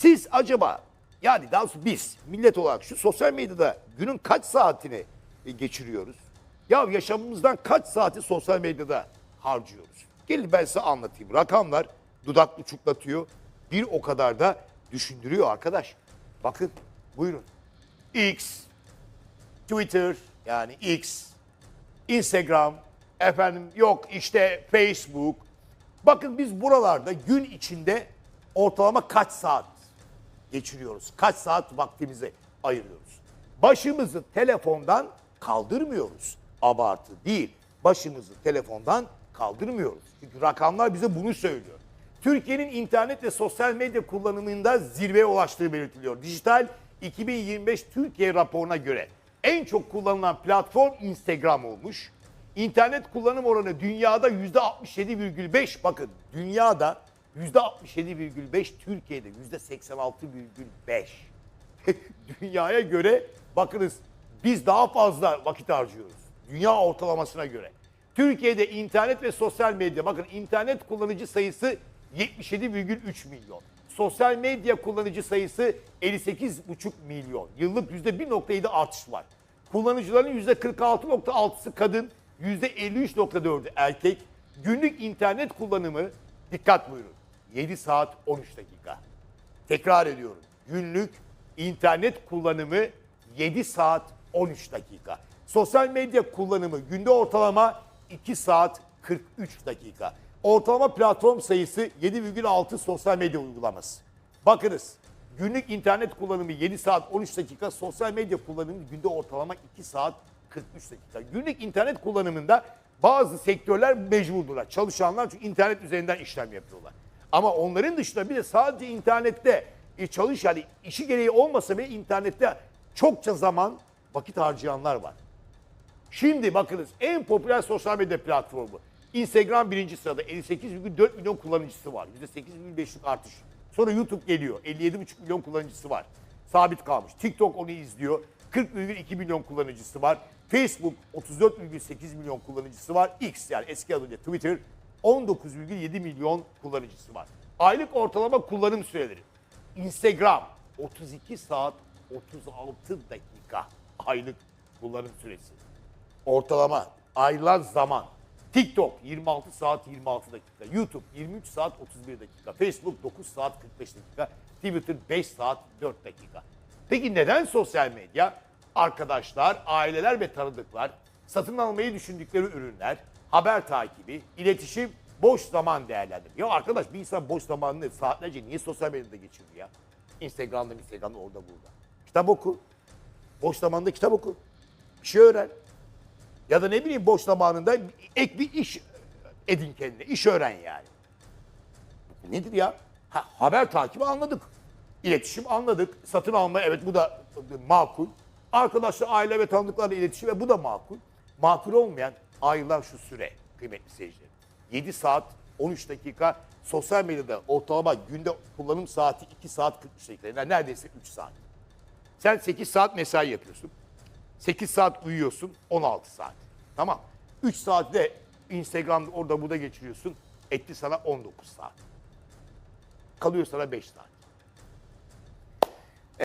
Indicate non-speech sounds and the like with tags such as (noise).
Siz acaba yani daha doğrusu biz millet olarak şu sosyal medyada günün kaç saatini e, geçiriyoruz? Ya yaşamımızdan kaç saati sosyal medyada harcıyoruz? Gelin ben size anlatayım. Rakamlar dudak uçuklatıyor. Bir o kadar da düşündürüyor arkadaş. Bakın buyurun. X, Twitter yani X, Instagram, efendim yok işte Facebook. Bakın biz buralarda gün içinde ortalama kaç saat geçiriyoruz? Kaç saat vaktimizi ayırıyoruz? Başımızı telefondan kaldırmıyoruz. Abartı değil. Başımızı telefondan kaldırmıyoruz. Çünkü rakamlar bize bunu söylüyor. Türkiye'nin internet ve sosyal medya kullanımında zirveye ulaştığı belirtiliyor. Dijital 2025 Türkiye raporuna göre en çok kullanılan platform Instagram olmuş. İnternet kullanım oranı dünyada %67,5 bakın dünyada %67,5 Türkiye'de %86,5. (laughs) Dünyaya göre bakınız biz daha fazla vakit harcıyoruz. Dünya ortalamasına göre. Türkiye'de internet ve sosyal medya bakın internet kullanıcı sayısı 77,3 milyon. Sosyal medya kullanıcı sayısı 58,5 milyon. Yıllık %1.7 artış var. Kullanıcıların %46.6'sı kadın, %53.4'ü erkek. Günlük internet kullanımı dikkat buyurun 7 saat 13 dakika. Tekrar ediyorum. Günlük internet kullanımı 7 saat 13 dakika. Sosyal medya kullanımı günde ortalama 2 saat 43 dakika. Ortalama platform sayısı 7,6 sosyal medya uygulaması. Bakınız günlük internet kullanımı 7 saat 13 dakika, sosyal medya kullanımı günde ortalama 2 saat 43 dakika. Günlük internet kullanımında bazı sektörler mecburdurlar. Çalışanlar çünkü internet üzerinden işlem yapıyorlar. Ama onların dışında bir de sadece internette e, çalış yani işi gereği olmasa bile internette çokça zaman vakit harcayanlar var. Şimdi bakınız en popüler sosyal medya platformu. Instagram birinci sırada 58,4 milyon kullanıcısı var. %8,5'lik artış. Sonra YouTube geliyor. 57,5 milyon kullanıcısı var. Sabit kalmış. TikTok onu izliyor. 40,2 milyon kullanıcısı var. Facebook 34,8 milyon kullanıcısı var. X yani eski adıyla Twitter 19,7 milyon kullanıcısı var. Aylık ortalama kullanım süreleri. Instagram 32 saat 36 dakika aylık kullanım süresi. Ortalama aylar zaman. TikTok 26 saat 26 dakika. YouTube 23 saat 31 dakika. Facebook 9 saat 45 dakika. Twitter 5 saat 4 dakika. Peki neden sosyal medya? Arkadaşlar, aileler ve tanıdıklar, satın almayı düşündükleri ürünler, haber takibi, iletişim, boş zaman değerlendirme. Ya arkadaş bir insan boş zamanını saatlerce niye sosyal medyada geçiriyor ya? Instagram'da, Instagram'da orada burada. Kitap oku. Boş zamanda kitap oku. Bir şey öğren. Ya da ne bileyim boş zamanında ek bir iş edin kendine. İş öğren yani. Nedir ya? Ha, haber takibi anladık. İletişim anladık. Satın alma evet bu da makul. Arkadaşlar, aile ve tanıdıklarla iletişim ve bu da makul. Makul olmayan aylar şu süre kıymetli seyirciler. 7 saat 13 dakika sosyal medyada ortalama günde kullanım saati 2 saat 43 dakika. Yani neredeyse 3 saat. Sen 8 saat mesai yapıyorsun. 8 saat uyuyorsun 16 saat. Tamam. 3 saat de Instagram'da orada burada geçiriyorsun. Etti sana 19 saat. Kalıyor sana 5 saat.